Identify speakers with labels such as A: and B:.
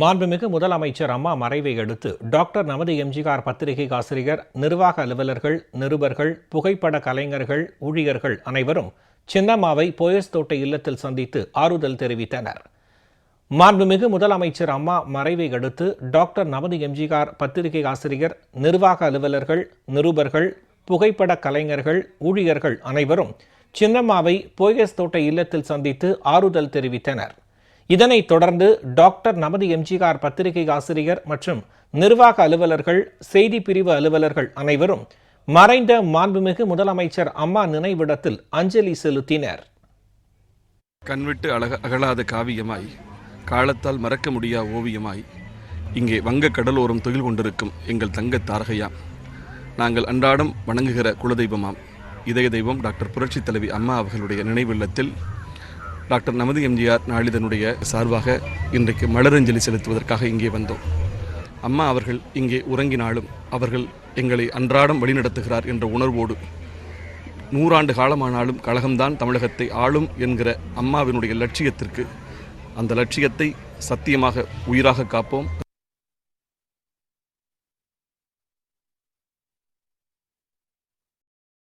A: மாண்புமிகு முதலமைச்சர் அம்மா மறைவை அடுத்து டாக்டர் நமது எம்ஜிஆர் பத்திரிகை ஆசிரியர் நிர்வாக அலுவலர்கள் நிருபர்கள் புகைப்பட கலைஞர்கள் ஊழியர்கள் அனைவரும் சின்னம்மாவை போயஸ் தோட்ட இல்லத்தில் சந்தித்து ஆறுதல் தெரிவித்தனர். மாண்புமிகு முதலமைச்சர் அம்மா மறைவை அடுத்து டாக்டர் நமது எம்ஜிஆர் பத்திரிகை ஆசிரியர் நிர்வாக அலுவலர்கள் நிருபர்கள் புகைப்பட கலைஞர்கள் ஊழியர்கள் அனைவரும் சின்னம்மாவை போயஸ் தோட்ட இல்லத்தில் சந்தித்து ஆறுதல் தெரிவித்தனர். இதனைத் தொடர்ந்து டாக்டர் நமது எம்ஜிஆர் பத்திரிகை ஆசிரியர் மற்றும் நிர்வாக அலுவலர்கள் செய்தி பிரிவு அலுவலர்கள் அனைவரும் மறைந்த மாண்புமிகு முதலமைச்சர் அம்மா நினைவிடத்தில் அஞ்சலி செலுத்தினர்.
B: கண்விட்டு அழக அகலாத காவியமாய் காலத்தால் மறக்க முடியா ஓவியமாய் இங்கே வங்க கடலோரம் தொழில் கொண்டிருக்கும் எங்கள் தங்க தாரகையாம் நாங்கள் அன்றாடம் வணங்குகிற குலதெய்வமாம். இதய தெய்வம் டாக்டர் புரட்சி தலைவி அம்மா அவர்களுடைய நினைவில்லத்தில் டாக்டர் நமது எம்ஜிஆர் நாளிதனுடைய சார்பாக இன்றைக்கு மலரஞ்சலி செலுத்துவதற்காக இங்கே வந்தோம். அம்மா அவர்கள் இங்கே உறங்கினாலும் அவர்கள் எங்களை அன்றாடம் வழிநடத்துகிறார் என்ற உணர்வோடு நூறாண்டு காலமானாலும் கழகம்தான் தமிழகத்தை ஆளும் என்கிற அம்மாவினுடைய லட்சியத்திற்கு அந்த லட்சியத்தை சத்தியமாக உயிராக காப்போம்.